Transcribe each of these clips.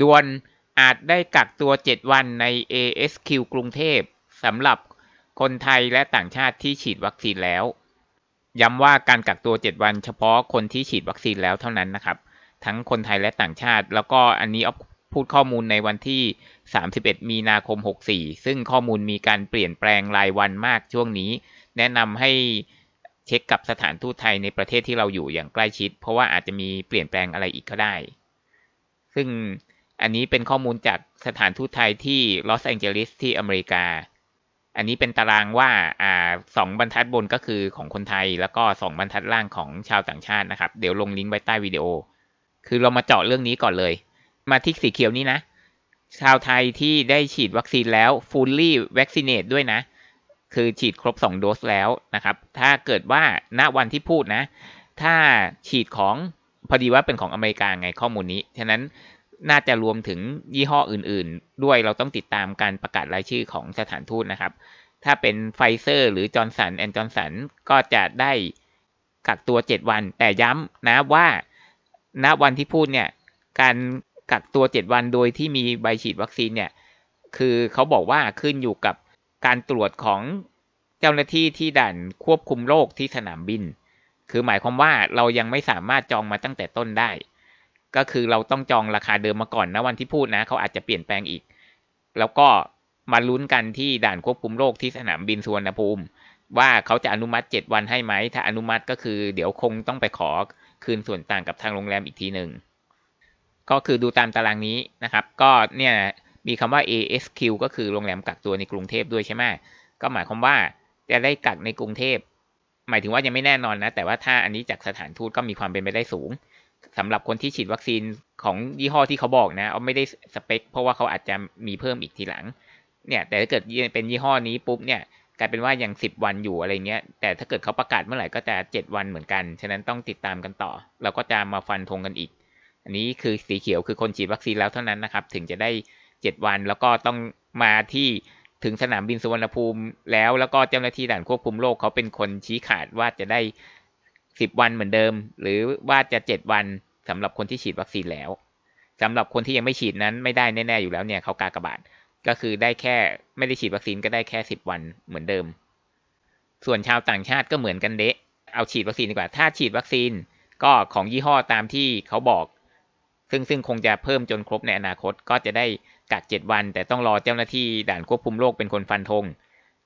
ดวนอาจได้กักตัว 7 วันใน ASQ กรุงเทพสำหรับคนไทยและต่างชาติที่ฉีดวัคซีนแล้ว ย้ำว่าการกักตัว 7 วันเฉพาะคนที่ฉีดวัคซีนแล้วเท่านั้นนะครับ ทั้งคนไทยและต่างชาติ แล้วก็อันนี้พูดข้อมูลในวันที่ 31 มีนาคม 64 ซึ่งข้อมูลมีการเปลี่ยนแปลงรายวันมากช่วงนี้ แนะนำให้เช็คกับสถานทูตไทยในประเทศที่เราอยู่อย่างใกล้ชิด เพราะว่าอาจจะมีเปลี่ยนแปลงอะไรอีกก็ได้ ซึ่ง อันนี้เป็นข้อมูลจากสถานทูตไทยที่ลอสแองเจลิสที่อเมริกา อันนี้เป็นตารางว่าอ่าสองบรรทัดบนก็คือของคนไทย แล้วก็สองบรรทัดล่างของชาวต่างชาตินะครับ เดี๋ยวลงลิงก์ไว้ใต้วิดีโอ คือเรามาเจาะเรื่องนี้ก่อนเลย มาที่สีเขียวนี้นะ ชาวไทยที่ได้ฉีดวัคซีนแล้ว fully vaccinate ด้วยนะ คือฉีดครบ 2 โดสแล้วนะครับ ถ้าเกิดว่าณวันที่พูดนะ ถ้าฉีดของพอดีว่าเป็นของอเมริกาไงข้อมูลนี้ ฉะนั้น น่าจะรวมถึงยี่ห้ออื่น ๆ ด้วยเราต้องติดตามการประกาศรายชื่อของสถานทูตนะครับ ถ้าเป็นไฟเซอร์หรือจอร์นสันแอนด์จอร์นสันก็จะได้กักตัว 7 วัน แต่ย้ำนะว่าณวันที่พูดเนี่ย การกักตัว 7 วันโดยที่มีใบฉีดวัคซีนเนี่ย คือเขาบอกว่าขึ้นอยู่กับการตรวจของเจ้าหน้าที่ที่ด่านควบคุมโรคที่สนามบิน คือหมายความว่าเรายังไม่สามารถจองมาตั้งแต่ต้นได้ ก็คือเราต้องจองราคาเดิมมาก่อนนะวันที่พูดนะเขาอาจจะเปลี่ยนแปลงอีก แล้วก็มาลุ้นกันที่ด่านควบคุมโรคที่สนามบินสุวรรณภูมิ ว่าเขาจะอนุมัติ 7 วันให้ไหม ถ้าอนุมัติก็คือเดี๋ยวคงต้องไปขอคืนส่วนต่างกับทางโรงแรมอีกทีหนึ่งก็คือดูตามตารางนี้นะครับ ก็เนี่ยมีคำว่า ASQ ก็คือโรงแรมกักตัวในกรุงเทพด้วยใช่ไหมก็หมายความว่าจะได้กักในกรุงเทพหมายถึงว่ายังไม่แน่นอนนะ แต่ว่าถ้าอันนี้จากสถานทูตก็มีความเป็นไปได้สูง สำหรับคนที่ฉีดวัคซีนของยี่ห้อที่เขาบอกนะเอาไม่ได้สเปค เพราะว่าเขาอาจจะมีเพิ่มอีกทีหลัง เนี่ยแต่ถ้าเกิดเป็นยี่ห้อนี้ปุ๊บเนี่ยกลายเป็นว่ายังสิบวันอยู่อะไรเงี้ย แต่ถ้าเกิดเขาประกาศเมื่อไหร่ก็จะเจ็ดวันเหมือนกัน ฉะนั้นต้องติดตามกันต่อ เราก็จะมาฟันธงกันอีก อันนี้คือสีเขียวคือคนฉีดวัคซีนแล้วเท่านั้นนะครับ ถึงจะได้เจ็ดวันแล้วก็ต้องมาที่ถึงสนามบินสุวรรณภูมิแล้วแล้วก็เจ้าหน้าที่ด่านควบคุมโรคเขาเป็นคนชี้ขาดว่าจะได้ สิบวันเหมือนเดิม หรือว่าจะเจ็ดวันสำหรับคนที่ฉีดวัคซีนแล้วสำหรับคนที่ยังไม่ฉีดนั้นไม่ได้แน่ๆอยู่แล้วเนี่ยเขากากระบาดก็คือได้แค่ไม่ได้ฉีดวัคซีนก็ได้แค่สิบวันเหมือนเดิม ส่วนชาวต่างชาติก็เหมือนกันเดะเอาฉีดวัคซีนดีกว่า ถ้าฉีดวัคซีนก็ของยี่ห้อตามที่เขาบอก ซึ่งซึ่งคงจะเพิ่มจนครบในอนาคตก็จะได้กักเจ็ดวัน แต่ต้องรอเจ้าหน้าที่ด่านควบคุมโรคเป็นคนฟันธง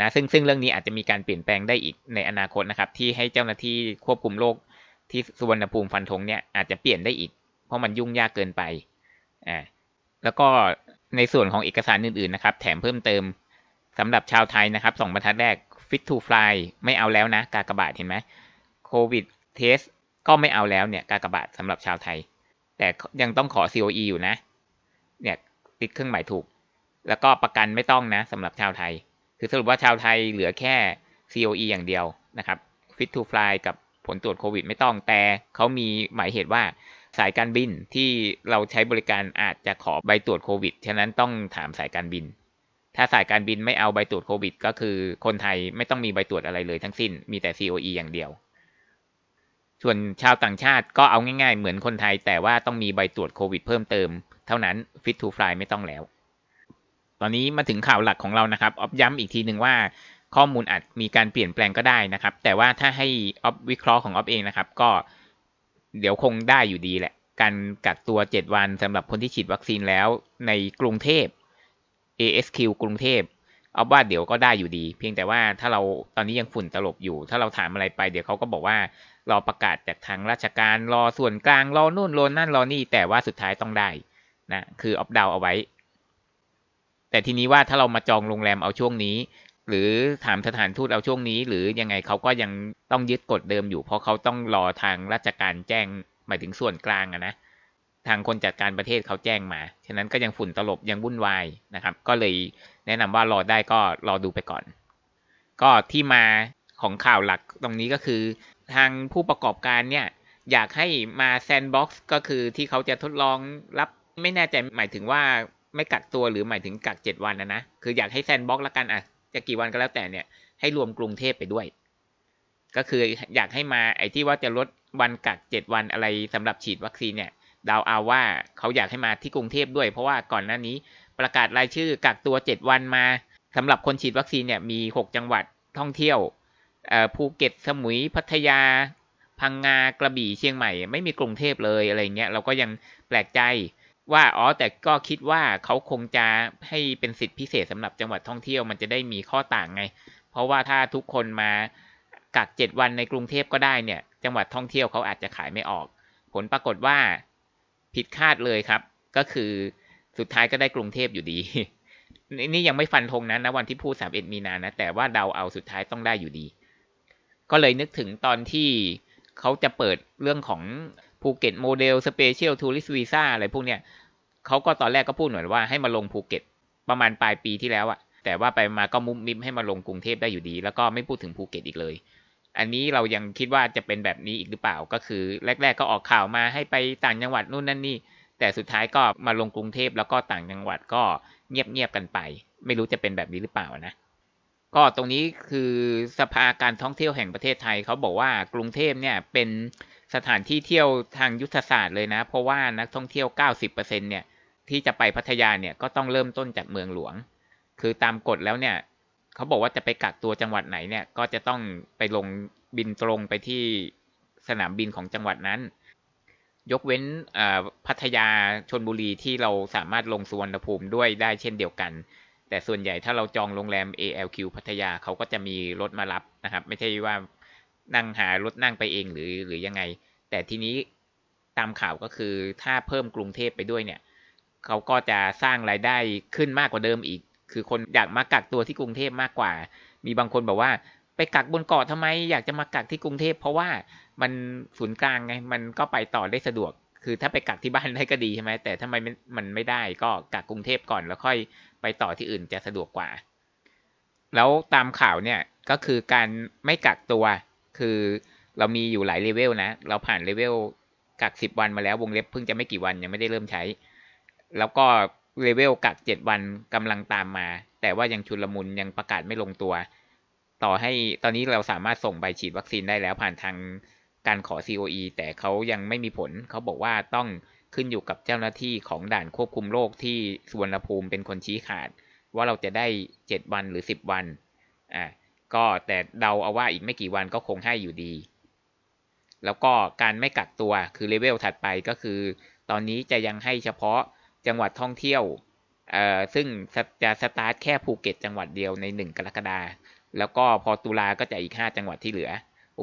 นะซึ่งซึ่งเรื่องนี้อาจจะมีการเปลี่ยนแปลงได้อีกในอนาคตนะครับ ที่ให้เจ้าหน้าที่ควบคุมโรคที่สุวรรณภูมิฟันธงเนี่ยอาจจะเปลี่ยนได้อีก เพราะมันยุ่งยากเกินไปอ่าแล้วก็ในส่วนของเอกสารอื่นๆนะครับ แถมเพิ่มเติมสำหรับชาวไทยนะครับสองบรรทัดแรก fit to fly ไม่เอาแล้วนะกากบาทเห็นไหมโควิดเทสก็ไม่เอาแล้วเนี่ยกากบาทสำหรับชาวไทย แต่ยังต้องขอ COE อยู่นะ เนี่ยติดเครื่องหมายถูก แล้วก็ประกันไม่ต้องนะสำหรับชาวไทย คือสรุปว่าชาวไทยเหลือแค่ COE อย่างเดียวนะครับ fit to fly กับผลตรวจโควิดไม่ต้อง แต่เขามีหมายเหตุว่าสายการบินที่เราใช้บริการอาจจะขอใบตรวจโควิด ฉะนั้นต้องถามสายการบิน ถ้าสายการบินไม่เอาใบตรวจโควิด ก็คือคนไทยไม่ต้องมีใบตรวจอะไรเลยทั้งสิ้น มีแต่ COE อย่างเดียว ส่วนชาวต่างชาติก็เอาง่ายๆ เหมือนคนไทย แต่ว่าต้องมีใบตรวจโควิด เพิ่มเติม เท่านั้น fit to fly ไม่ต้องแล้ว ตอนนี้มาถึงข่าวหลักของเรานะครับออฟย้ำอีกทีหนึ่งว่าข้อมูลอาจมีการเปลี่ยนแปลงก็ได้นะครับ แต่ว่าถ้าให้ออฟวิเคราะห์ของออฟเองนะครับ ก็เดี๋ยวคงได้อยู่ดีแหละ การกักตัว 7 วันสำหรับคนที่ฉีดวัคซีนแล้วในกรุงเทพ ASQ กรุงเทพเอาว่าเดี๋ยวก็ได้อยู่ดี เพียงแต่ว่าถ้าเราตอนนี้ยังฝุ่นตลบอยู่ ถ้าเราถามอะไรไปเดี๋ยวเขาก็บอกว่ารอประกาศจากทางราชการรอส่วนกลางรอนู่นรอนั่นรอนี่แต่ว่าสุดท้ายต้องได้นะคือออฟดาวเอาไว้ แต่ทีนี้ว่าถ้าเรามาจองโรงแรมเอาช่วงนี้ หรือถามสถานทูตเอาช่วงนี้ หรือยังไงเขาก็ยังต้องยึดกฎเดิมอยู่ เพราะเขาต้องรอทางราชการแจ้งหมายถึงส่วนกลางอะนะทางคนจัดการประเทศเขาแจ้งมา ฉะนั้นก็ยังฝุ่นตลบยังวุ่นวายนะครับ ก็เลยแนะนำว่ารอได้ก็รอดูไปก่อน ก็ที่มาของข่าวหลักตรงนี้ก็คือ ทางผู้ประกอบการเนี่ยอยากให้มาแซนด์บ็อกซ์ก็คือที่เขาจะทดลองรับไม่แน่ใจหมายถึงว่า ไม่กักตัวหรือหมายถึงกักเจ็ดวันนะนะ คืออยากให้แซนบ็อกซ์ละกันอะจะกี่วันก็แล้วแต่เนี่ยให้รวมกรุงเทพไปด้วย ก็คืออยากให้มาไอ้ที่ว่าจะลดวันกักเจ็ดวันอะไรสำหรับฉีดวัคซีนเนี่ยดาวเอาว่าเขาอยากให้มาที่กรุงเทพด้วย เพราะว่าก่อนหน้านี้ประกาศรายชื่อกักตัว7วันมาสำหรับคนฉีดวัคซีนเนี่ยมี6จังหวัดท่องเที่ยวภูเก็ตสมุยพัทยา พังงากระบี่เชียงใหม่ ไม่มีกรุงเทพเลยอะไรเงี้ยเราก็ยังแปลกใจ ว่าอ๋อแต่ก็คิดว่าเขาคงจะให้เป็นสิทธิพิเศษสำหรับจังหวัดท่องเที่ยวมันจะได้มีข้อต่างไง เพราะว่าถ้าทุกคนมากักเจ็ดวันในกรุงเทพก็ได้เนี่ย จังหวัดท่องเที่ยวเขาอาจจะขายไม่ออก ผลปรากฏว่าผิดคาดเลยครับ ก็คือสุดท้ายก็ได้กรุงเทพอยู่ดี นี่ยังไม่ฟันธงนะนะวันที่พูดสามเอ็ดมีนานะ แต่ว่าเดาเอาสุดท้ายต้องได้อยู่ดี ก็เลยนึกถึงตอนที่เขาจะเปิดเรื่องของภูเก็ตโมเดลสเปเชียลทัวริสต์วีซ่าอะไรพวกเนี้ย เขาก็ตอนแรกก็พูดเหมือนว่าให้มาลงภูเก็ต ประมาณปลายปีที่แล้วอะแต่ว่าไปมาก็มุมมิมให้มาลงกรุงเทพได้อยู่ดี แล้วก็ไม่พูดถึงภูเก็ตอีกเลย อันนี้เรายังคิดว่าจะเป็นแบบนี้อีกหรือเปล่า ก็คือแรก ๆ ก็ออกข่าวมาให้ไปต่างจังหวัดนู่นนั่นนี่ แต่สุดท้ายก็มาลงกรุงเทพแล้วก็ต่างจังหวัดก็เงียบๆกันไป ไม่รู้จะเป็นแบบนี้หรือเปล่านะ ก็ตรงนี้คือสภาการท่องเที่ยวแห่งประเทศไทยเขาบอกว่ากรุงเทพเนี่ยเป็นสถานที่เที่ยวทางยุทธศาสตร์เลยนะ เพราะว่านักท่องเที่ยว 90%เนี่ยที่จะไปพัทยาเนี่ยก็ต้องเริ่มต้นจากเมืองหลวง คือตามกฎแล้วเนี่ยเขาบอกว่าจะไปกักตัวจังหวัดไหนเนี่ยก็จะต้องไปลงบินตรงไปที่สนามบินของจังหวัดนั้น ยกเว้นพัทยาชนบุรีที่เราสามารถลงสุวรรณภูมิด้วยได้เช่นเดียวกัน แต่ส่วนใหญ่ถ้าเราจองโรงแรม ALQ พัทยาเขาก็จะมีรถมารับนะครับ ไม่ใช่ว่านั่งหารถนั่งไปเองหรือหรือยังไง แต่ทีนี้ตามข่าวก็คือถ้าเพิ่มกรุงเทพไปด้วยเนี่ยเขาก็จะสร้างรายได้ขึ้นมากกว่าเดิมอีก คือคนอยากมากักตัวที่กรุงเทพมากกว่า มีบางคนบอกว่าไปกักบนเกาะทำไมอยากจะมากักที่กรุงเทพเพราะว่ามันศูนย์กลางไงมันก็ไปต่อได้สะดวก คือถ้าไปกักที่บ้านได้ก็ดีใช่ไหมแต่ทำไมมันไม่ได้ก็กักกรุงเทพก่อนแล้วค่อยไปต่อที่อื่นจะสะดวกกว่า แล้วตามข่าวเนี่ยก็คือการไม่กักตัว คือเรามีอยู่หลายเลเวลนะ เราผ่านเลเวลกักสิบวันมาแล้ววงเล็บเพิ่งจะไม่กี่วันยังไม่ได้เริ่มใช้ แล้วก็เลเวลกักเจ็ดวันกำลังตามมา แต่ว่ายังชุลมุนยังประกาศไม่ลงตัว ต่อให้ตอนนี้เราสามารถส่งใบฉีดวัคซีนได้แล้วผ่านทาง การขอ COE แต่เขายังไม่มีผล เขาบอกว่าต้องขึ้นอยู่กับเจ้าหน้าที่ของด่านควบคุมโรคที่สุวรรณภูมิเป็นคนชี้ขาด ว่าเราจะได้เจ็ดวันหรือสิบวันอ่าก็แต่เดาเอาว่าอีกไม่กี่วันก็คงให้อยู่ดี แล้วก็การไม่กักตัวคือเลเวลถัดไปก็คือ ตอนนี้จะยังให้เฉพาะจังหวัดท่องเที่ยวเอ่อซึ่งจะสตาร์ทแค่ภูเก็ตจังหวัดเดียวใน 1 กรกฎาแล้วก็พอตุลาก็จะอีก 5 จังหวัดที่เหลือ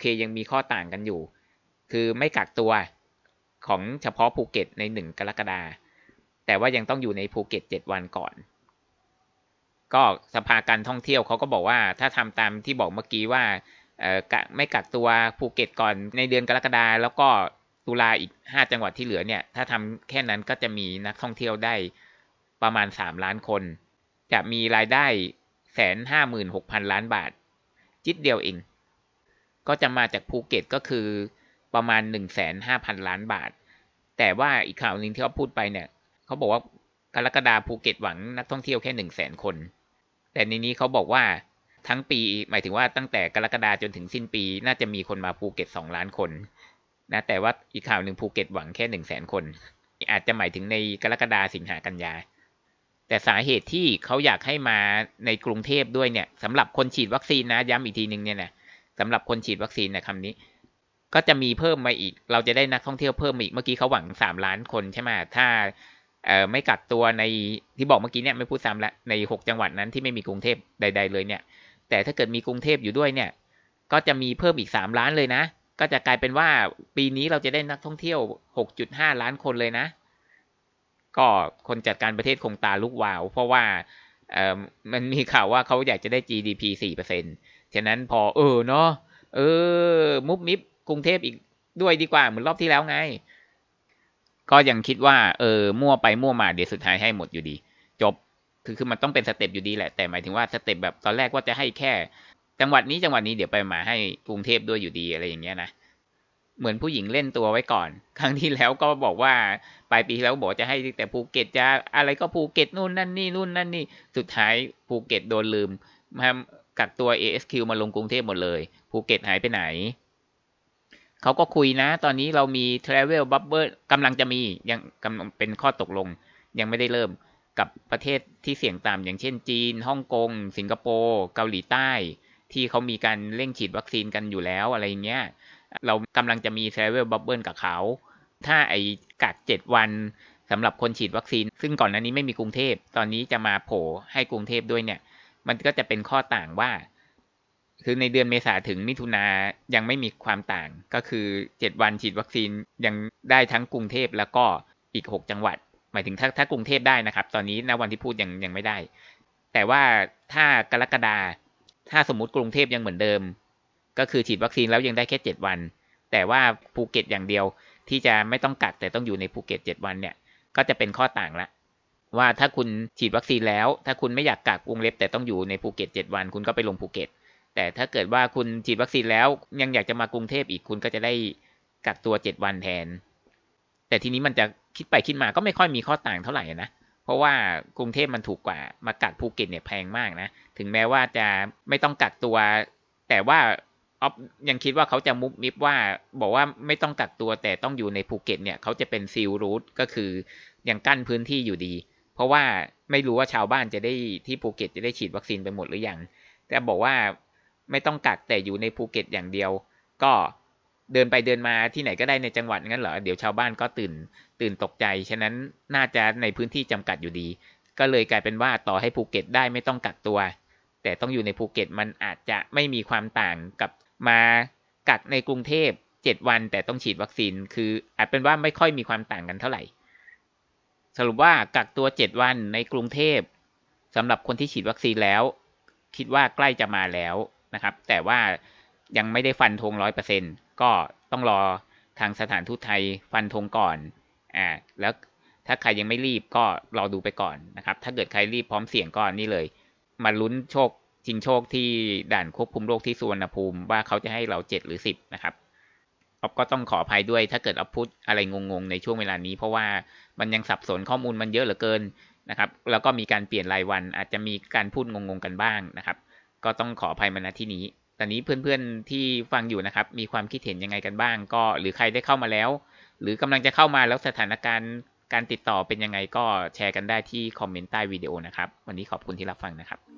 เคยังมีข้อต่างกันอยู่ คือไม่กักตัวของเฉพาะภูเก็ตใน 1 กรกฎาแต่ว่ายังต้องอยู่ในภูเก็ต 7 วันก่อน ก็สภาการท่องเที่ยวเขาก็บอกว่าถ้าทำตามที่บอกเมื่อกี้ว่าเออไม่กักตัวภูเก็ตก่อนในเดือนกรกฎาแล้วก็ตุลาอีกห้าจังหวัดที่เหลือเนี่ย ถ้าทำแค่นั้นก็จะมีนักท่องเที่ยวได้ประมาณสามล้านคน จะมีรายได้แสนห้าหมื่นหกพันล้านบาท จิตเดียวเอง ก็จะมาจากภูเก็ตก็คือประมาณหนึ่งแสนห้าพันล้านบาท แต่ว่าอีกข่าวหนึ่งที่เขาพูดไปเนี่ยเขาบอกว่ากรกฎาภูเก็ตหวังนักท่องเที่ยวแค่หนึ่งแสนคน แต่ในนี้เขาบอกว่าทั้งปีหมายถึงว่าตั้งแต่กรกฎาจนถึงสิ้นปี น่าจะมีคนมาภูเก็ตสองล้านคนนะแต่ว่าอีกข่าวหนึ่งภูเก็ตหวังแค่หนึ่งแสนคน อาจจะหมายถึงในกรกฎาสิงหากันยาแต่สาเหตุที่เขาอยากให้มาในกรุงเทพด้วยเนี่ยสำหรับคนฉีดวัคซีนนะย้ำอีกทีหนึ่งเนี่ยนะ สำหรับคนฉีดวัคซีนนะคำนี้ ก็จะมีเพิ่มมาอีก เราจะได้นักท่องเที่ยวเพิ่มอีกเมื่อกี้เขาหวังสามล้านคนใช่ไหมถ้าไม่กักตัวในที่บอกเมื่อกี้เนี่ยไม่พูดซ้ำละในหกจังหวัดนั้นที่ไม่มีกรุงเทพใด ๆเลยเนี่ย แต่ถ้าเกิดมีกรุงเทพอยู่ด้วยเนี่ย ก็จะมีเพิ่มอีกสามล้านเลยนะ ก็จะกลายเป็นว่าปีนี้เราจะได้นักท่องเที่ยวหกจุดห้าล้านคนเลยนะ ก็คนจัดการประเทศคงตาลุกวาว เพราะว่ามันมีข่าวว่าเขาอยากจะได้ GDP สี่เปอร์เซ็น ฉะนั้นพอเออเนาะเออ มุบมิบกรุงเทพอีกด้วยดีกว่าเหมือนรอบที่แล้วไง ก็ยังคิดว่า เออ มั่วไปมั่วมาเดี๋ยวสุดท้ายให้หมดอยู่ดี จบคือคือมันต้องเป็นสเต็ปอยู่ดีแหละ แต่หมายถึงว่าสเต็ปแบบตอนแรกว่าจะให้แค่ จังหวัดนี้จังหวัดนี้เดี๋ยวไปมาให้กรุงเทพด้วยอยู่ดีอะไรอย่างเงี้ยนะเหมือนผู้หญิงเล่นตัวไว้ก่อน ครั้งที่แล้วก็บอกว่าปลายปีที่แล้วบอกจะให้แต่ภูเก็ตจะอะไรก็ภูเก็ตนู่นนั่นนี่นู่นนั่นนี่สุดท้ายภูเก็ตโดนลืมมา กักตัว ASQ มาลงกรุงเทพหมดเลย ภูเก็ตหายไปไหน เขาก็คุยนะ ตอนนี้เรามี Travel Bubble กำลังจะมี ยังกำลังเป็นข้อตกลง ยังไม่ได้เริ่มกับประเทศที่เสี่ยงต่ำอย่างเช่นจีน ฮ่องกง สิงคโปร์ เกาหลีใต้ ที่เขามีการเร่งฉีดวัคซีนกันอยู่แล้วอะไรเงี้ย เรากำลังจะมี Travel Bubble กับเขา ถ้าไอ้กักเจ็ดวันสำหรับคนฉีดวัคซีน ซึ่งก่อนหน้านี้ไม่มีกรุงเทพ ตอนนี้จะมาโผล่ให้กรุงเทพด้วยเนี่ย มันก็จะเป็นข้อต่างว่า คือในเดือนเมษาถึงมิถุนายังไม่มีความต่าง ก็คือเจ็ดวันฉีดวัคซีนยังได้ทั้งกรุงเทพแล้วก็อีกหกจังหวัด หมายถึงถ้าถ้ากรุงเทพได้นะครับ ตอนนี้ณวันที่พูดยังยังไม่ได้ แต่ว่าถ้ากรกฎาถ้าสมมติกรุงเทพยังเหมือนเดิม ก็คือฉีดวัคซีนแล้วยังได้แค่เจ็ดวัน แต่ว่าภูเก็ตอย่างเดียวที่จะไม่ต้องกักแต่ต้องอยู่ในภูเก็ตเจ็ดวันเนี่ย ก็จะเป็นข้อต่างละ ว่าถ้าคุณฉีดวัคซีนแล้ว ถ้าคุณไม่อยากกักวงเล็บแต่ต้องอยู่ในภูเก็ตเจ็ดวัน คุณก็ไปลงภูเก็ต แต่ถ้าเกิดว่าคุณฉีดวัคซีนแล้วยังอยากจะมากรุงเทพอีกคุณก็จะได้กักตัวเจ็ดวันแทน แต่ทีนี้มันจะคิดไปคิดมาก็ไม่ค่อยมีข้อต่างเท่าไหร่นะเพราะว่ากรุงเทพมันถูกกว่ามากักภูเก็ตเนี่ยแพงมากนะถึงแม้ว่าจะไม่ต้องกักตัว แต่ว่าออฟยังคิดว่าเขาจะมุบมิบว่าบอกว่าไม่ต้องกักตัวแต่ต้องอยู่ในภูเก็ตเนี่ยเขาจะเป็นซีลรูทก็คือยังกั้นพื้นที่อยู่ดี เพราะว่าไม่รู้ว่าชาวบ้านจะได้ที่ภูเก็ตจะได้ฉีดวัคซีนไปหมดหรือยัง แต่บอกว่าไม่ต้องกักแต่อยู่ในภูเก็ตอย่างเดียว ก็เดินไปเดินมาที่ไหนก็ได้ในจังหวัดงั้นเหรอ เดี๋ยวชาวบ้านก็ตื่นตื่นตกใจ ฉะนั้นน่าจะในพื้นที่จำกัดอยู่ดี ก็เลยกลายเป็นว่าต่อให้ภูเก็ตได้ไม่ต้องกักตัว แต่ต้องอยู่ในภูเก็ตมันอาจจะไม่มีความต่างกับมากักในกรุงเทพ7วันแต่ต้องฉีดวัคซีน คืออาจเป็นว่าไม่ค่อยมีความต่างกันเท่าไหร่ สรุปว่ากักตัว 7 วันในกรุงเทพสำหรับคนที่ฉีดวัคซีนแล้ว คิดว่าใกล้จะมาแล้วนะครับ แต่ว่ายังไม่ได้ฟันธงร้อยเปอร์เซ็นก็ต้องรอทางสถานทูตไทยฟันธงก่อนอ่าแล้วถ้าใครยังไม่รีบก็รอดูไปก่อนนะครับ ถ้าเกิดใครรีบพร้อมเสี่ยงก่อนนี่เลย มาลุ้นโชคจริงโชคที่ด่านควบคุมโรคที่สุวรรณภูมิว่าเขาจะให้เราเจ็ดหรือสิบนะครับออฟก็ต้องขออภัยด้วยถ้าเกิดออฟพูดอะไรงงๆในช่วงเวลานี้ เพราะว่า มันยังสับสนข้อมูลมันเยอะเหลือเกินนะครับ แล้วก็มีการเปลี่ยนรายวัน อาจจะมีการพูดงงๆกันบ้างนะครับ ก็ต้องขออภัยมาณที่นี้ตอนนี้เพื่อนๆที่ฟังอยู่นะครับ มีความคิดเห็นยังไงกันบ้าง ก็หรือใครได้เข้ามาแล้ว หรือกำลังจะเข้ามาแล้วสถานการณ์การติดต่อเป็นยังไงก็แชร์กันได้ที่คอมเมนต์ใต้วิดีโอนะครับ วันนี้ขอบคุณที่รับฟังนะครับ